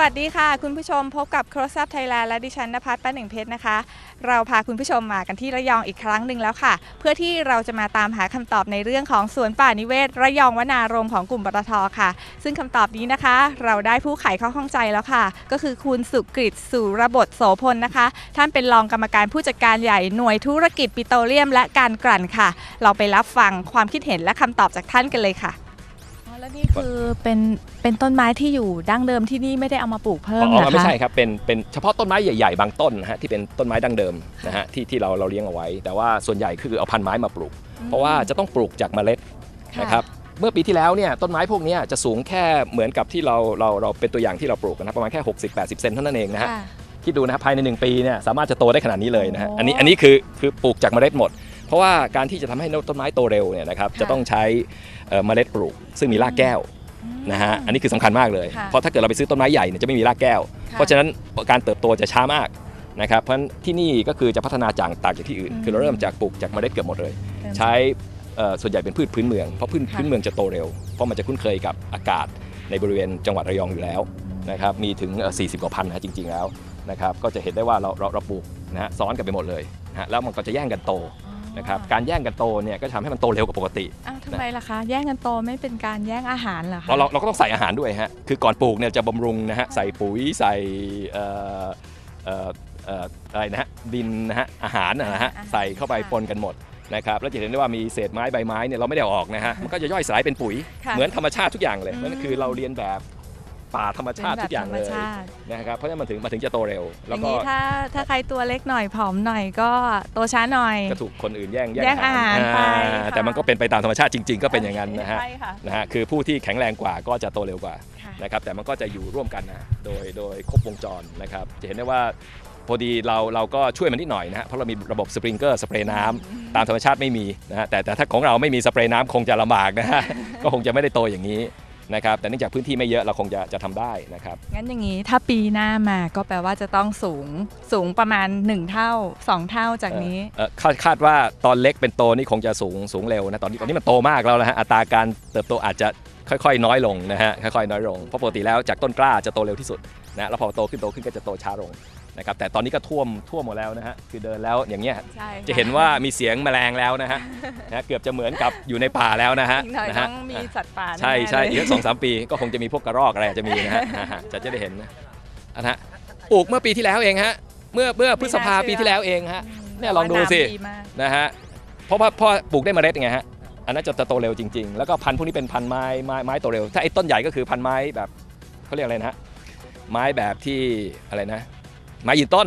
วัสดีค่ะ คุณผู้ชมพบกับ Close Up Thailand และดิฉันนภัสป้าหนึ่งเพชรนะคะ เราพาคุณผู้ชมมากันที่ระยองอีกครั้งหนึ่งแล้วค่ะ เพื่อที่เราจะมาตามหาคำตอบในเรื่องของสวนป่านิเวศ ระยองวนารมของกลุ่มปตทค่ะ ซึ่งคำตอบนี้นะคะ เราได้ผู้ไขข้อข้องใจแล้วค่ะ ก็คือคุณสุกฤตสุรบทโสพลนะคะ ท่านเป็นรองกรรมการผู้จัดการใหญ่หน่วยธุรกิจปิโตรเลียม และการกลั่นค่ะ เราไปรับฟังความคิดเห็นและคำตอบจากท่านกันเลยค่ะ แล้วนี่คือเป็นเป็นต้นไม้ที่อยู่ดั้งเดิมที่นี่ไม่ได้เอามาปลูกเพิ่มอ๋เหรออคะไม่ใช่ครับเป็นเป็นเฉพาะต้นไม้ใหญ่ๆบางต้นนะฮะที่เป็นต้นไม้ดั้งเดิมนะฮะที่ที่เราเราเลี้ยงเอาไว้ แต่ว่าส่วนใหญ่คือเอาพันธุ์ไม้มาปลูก เพราะว่าจะต้องปลูกจากเมล็ดค่ะนะครับเมื่อปีที่แล้วเนี่ยต้นไม้พวกเนี้ยจะสูงแค่เหมือนกับที่เราเราเราเป็นตัวอย่างที่เราปลูกนะครับประมาณแค่60-80เซนเท่านั้นเองนะฮะค่ะคิดดูนะครับภายใน 1 ปีเนี่ยสามารถจะโตได้ขนาดนี้เลยนะฮะโอ้อันนี้อันนี้คือคือปลูกจากเมล็ดหมด เพราะว่าการที่จะทำให้ต้นไม้โตเร็วเนี่ยนะครับค่ะจะต้องใช้เอ่อเมล็ดปลูก ซึ่งมีรากแก้วนะฮะอันนี้คือสำคัญมากเลยค่ะเพราะถ้าเกิดเราไปซื้อต้นไม้ใหญ่เนี่ยจะไม่มีรากแก้วค่ะเพราะฉะนั้นการเติบโตจะช้ามากนะครับเพราะฉะนั้นที่นี่ก็คือจะพัฒนาจากต่างจากที่อื่นอืมคือเราเริ่มจากปลูกจากเมล็ดเกือบหมดเลยเริ่มใช้เอ่อส่วนใหญ่เป็นพืชพื้นเมืองเพราะพืชค่ะพื้นเมืองจะโตเร็ว เพราะมันจะคุ้นเคยกับอากาศในบริเวณจังหวัดระยองอยู่แล้วนะครับมีถึงเอ่อ40 กว่าพันธุ์นะจริง ๆแล้วนะครับก็จะเห็นได้ว่าเราเราเราปลูกนะฮะซ้อนกันไปหมดเลยนะฮะแล้วมันก็จะแย่งกันโต นะครับการแย่งกันโตเนี่ยก็จะทำให้มันโตเร็วกว่าปกติอ้าวทำไมล่ะคะ แย่งกันโตไม่เป็นการแย่งอาหารเหรอคะเราเราเราก็ต้องใส่อาหารด้วยฮะคือก่อนปลูกเนี่ยจะบำรุงนะฮะใส่ปุ๋ยใส่เอ่อเอ่อเอ่ออะไรนะฮะดินนะฮะอาหารนะฮะใส่เข้าไปปนกันหมดนะครับแล้วจะเห็นได้ว่ามีเศษไม้ใบไม้เนี่ยเราไม่ได้เอาออกนะฮะมันก็จะย่อยสลายเป็นปุ๋ยค่ะเหมือนธรรมชาติทุกอย่างเลยอืมนั่นคือเราเรียนแบบ ป่าธรรมชาติทุกอย่างป็นเลแบบธรรมยชาตินะครับเพราะฉะนั้นมันถึงมันถึงจะโตเร็วอแล้วย่างก็นี้ถ้าถ้าใครตัวเล็กหน่อยผอมหน่อยก็โตช้าหน่อย ก็ถูกคนอื่นแย่งแย่งอาหารไปอ่าค่ะแต่มันก็เป็นไปตามธรรมชาติจริง ๆ ก็เป็นอย่างนั้นนะฮะใช่ค่ะนะฮะคือผู้ที่แข็งแรงกว่าก็จะโตเร็วกว่าค่ะนะครับแต่มันก็จะอยู่ร่วมกันนะโดยโดยครบวงจรนะครับจะเห็นได้ว่าพอดีเราเราก็ช่วยมันนิดหน่อยนะฮะเพราะเรามีระบบสปริงเกอร์สเปรย์น้ำตามธรรมชาติไม่มีนะฮะแต่แต่ถ้าของเราไม่มีสเปรย์น้ำคงจะลำบากนะฮะก็คงจะไม่ได้โตอย่างนี้ นะครับแต่เนื่องจากพื้นที่ไม่เยอะเราคงจะจะทำได้นะครับ งั้นอย่างนี้ถ้าปีหน้ามาก็แปลว่าจะต้องสูงสูงประมาณ 1 เท่า 2 เท่าจากนี้ เอ่อคาดคาดว่าตอนเล็กเป็นโตนี่คงจะสูงสูงเร็วนะตอนนี้ตอนนี้มันโตมากแล้วนะฮะอัตราการเติบโตอาจจะค่อยๆ น้อยลงนะฮะค่อยๆน้อยลงเพราะปกติแล้วจากต้นกล้าจะโตเร็วที่สุดนะแล้วพอโตขึ้นโตขึ้นก็จะโตช้าลง นะครับแต่ตอนนี้ก็ท่วมท่วมหมดแล้วนะฮะคือเดินแล้วอย่างเงี้ยใช่จะเห็นว่ามีเสียงแมลงแล้วนะฮะนะเกือบจะเหมือนกับอยู่ในป่าแล้วนะฮะอีกหน่อยนะต้ฮะองมีสัตว์ป่าใช่แน่ๆใช่เลยอีกสักสองสามปีก็คงจะมีพวกกระรอกอะไรอาจจะมีนะฮะนะฮะจะจะได้เห็นนะอันฮะปลูกเมื่อปีที่แล้วเองฮะเมื่อเมื่อพฤษภาปีที่แล้วเองฮะเนี่ยลองดูสิ น้ำมากนะฮะ เพราะว่าพ่อปลูกได้เมล็ดไงฮะ อันนั้นจะจะโตเร็วจริงๆ แล้วก็พันธุ์พวกนี้เป็นพันธุ์ไม้ไม้ไม้โตเร็ว ถ้าไอ้ต้นใหญ่ก็คือพันธุ์ไม้แบบเขาเรียกอะไรนะฮะ ไม้แบบที่อะไรนะ ไม้ยืนต้น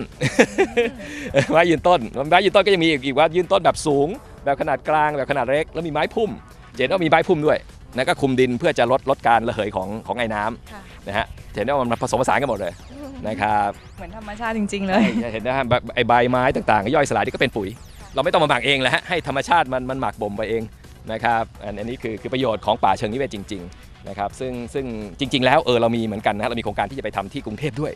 ไม้ยืนต้นไม้ยืนต้นก็ยังมีอีกอีกว่ายืนต้นแบบสูง แบบขนาดกลางแบบขนาดเล็ก แล้วมีไม้พุ่มจะเห็นว่ามีไม้พุ่มด้วยนะก็คุมดินเพื่อจะลดลดการระเหยของของไอ้น้ำค่ะนะฮะจะเห็นว่ามันผสมผสานกันหมดเลยนะครับเหมือนธรรมชาติจริง ๆ เลใช่ยจะเห็นนะฮะแบบไอ้ใบไม้ต่างๆย่อยสลายนี่ก็เป็นปุ๋ย เราไม่ต้องมาหมักเองแล้วฮะให้ธรรมชาติมันมันหมักบ่มไปเองนะครับอันอันนี้คือคือประโยชน์ของป่าเชิงนิเวศจริง ๆ นะครับซึ่งซึ่งจริง ๆ แล้วเออเรามีเหมือนกันนะเรามีโครงการที่จะไปทำที่กรุงเทพด้วย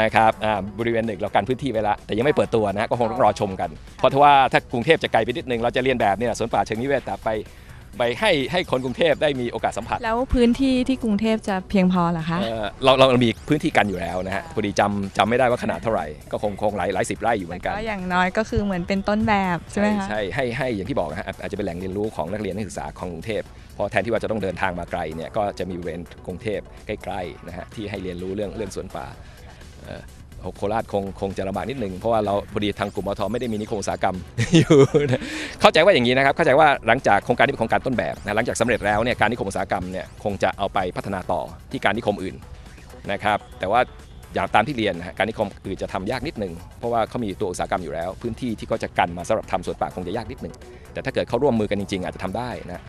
นะครับอ่าบริเวณหนึ่งเรากันพื้นที่ไว้แล้วแต่ยังไม่เปิดตัวนะฮะก็คงต้องรอชมกัน เพราะถ้าว่าถ้ากรุงเทพจะไกลไปนิดนึงเราจะเรียนแบบเนี่ยสวนป่าเชิงนิเวศแต่ไปไปให้ให้คนกรุงเทพได้มีโอกาสสัมผัส แล้วพื้นที่ที่กรุงเทพจะเพียงพอเหรอคะเอ่อเราเรามีพื้นที่กันอยู่แล้วนะฮะพอดีจำจำไม่ได้ว่าขนาดเท่าไหร่ก็คงคงหลายหลายสิบไร่อยู่เหมือนกัน ก็อย่างน้อยก็คือเหมือนเป็นต้นแบบใช่ไหมคะใช่ให้ให้อย่างที่บอกนะฮะอาจจะเป็นแหล่งเรียนรู้ของนักเรียนนักศึกษาของกรุงเทพเพราะแทนที่ว่าจะต้องเดินทางมาไกลเนี่ยก็จะมีบริเวณกรุงเทพใกล้ๆนะฮะที่ให้เรียนรู้เรื่องเรื่องสวนป่าเอ่อ โคราชคงคงจะลำบากนิดหนึ่งเพราะว่าเราพอดีทางกลุ่มอทไม่ได้มีนิคมอุตสาหกรรมอยู่เข้าใจว่าอย่างนี้นะครับเข้าใจว่าหลังจากโครงการนี้เป็นโครงการต้นแบบนะหลังจากสำเร็จแล้วเนี่ยการนิคมอุตสาหกรรมเนี่ยคงจะเอาไปพัฒนาต่อที่การนิคมอื่นนะครับแต่ว่าอย่างตามที่เรียนการนิคมอื่นจะทำยากนิดหนึ่งเพราะว่าเขามีตัวอุตสาหกรรมอยู่แล้ว พื้นที่ที่เขาจะกันมาสำหรับทำสวนป่าคงจะยากนิดหนึ่งแต่ถ้าเกิดเขาร่วมมือกันจริงๆ อาจจะทำได้นะ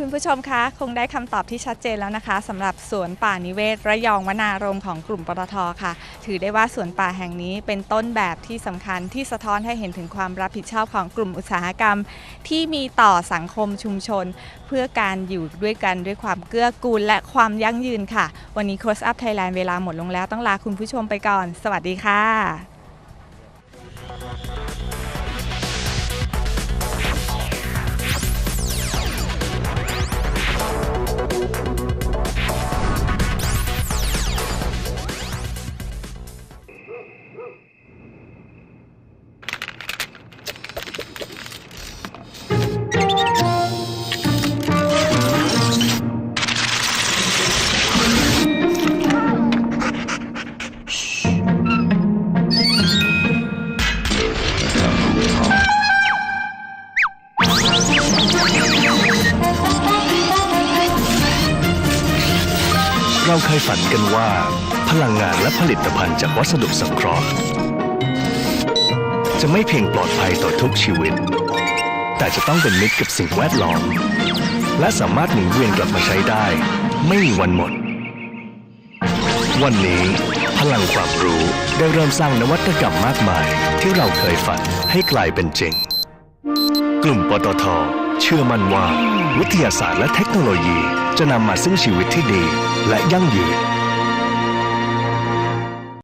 คุณผู้ชมคะคงได้คำตอบที่ชัดเจนแล้วนะคะสำหรับสวนป่านิเวศ ระยองวนารมของกลุ่มปตทค่ะ ถือได้ว่าสวนป่าแห่งนี้เป็นต้นแบบที่สำคัญที่สะท้อนให้เห็นถึงความรับผิดชอบของกลุ่มอุตสาหกรรม ที่มีต่อสังคมชุมชน เพื่อการอยู่ด้วยกันด้วยความเกื้อกูลและความยั่งยืนค่ะ วันนี้ Close Up Thailand เวลาหมดลงแล้วต้องลาคุณผู้ชมไปก่อน สวัสดีค่ะ เราเคยฝันกันว่า พลังงานและผลิตภัณฑ์จากวัสดุสังเคราะห์ จะไม่เพียงปลอดภัยต่อทุกชีวิต แต่จะต้องเป็นมิตรกับสิ่งแวดล้อม และสามารถหมุนเวียนกลับมาใช้ได้ ไม่มีวันหมด วันนี้ พลังความรู้ได้เริ่มสร้างนวัตกรรมมากมาย ที่เราเคยฝันให้กลายเป็นจริง กลุ่มปตท เชื่อมั่นว่า วิทยาศาสตร์และเทคโนโลยีจะนำมาซึ่งชีวิตที่ดี และยั่งยืน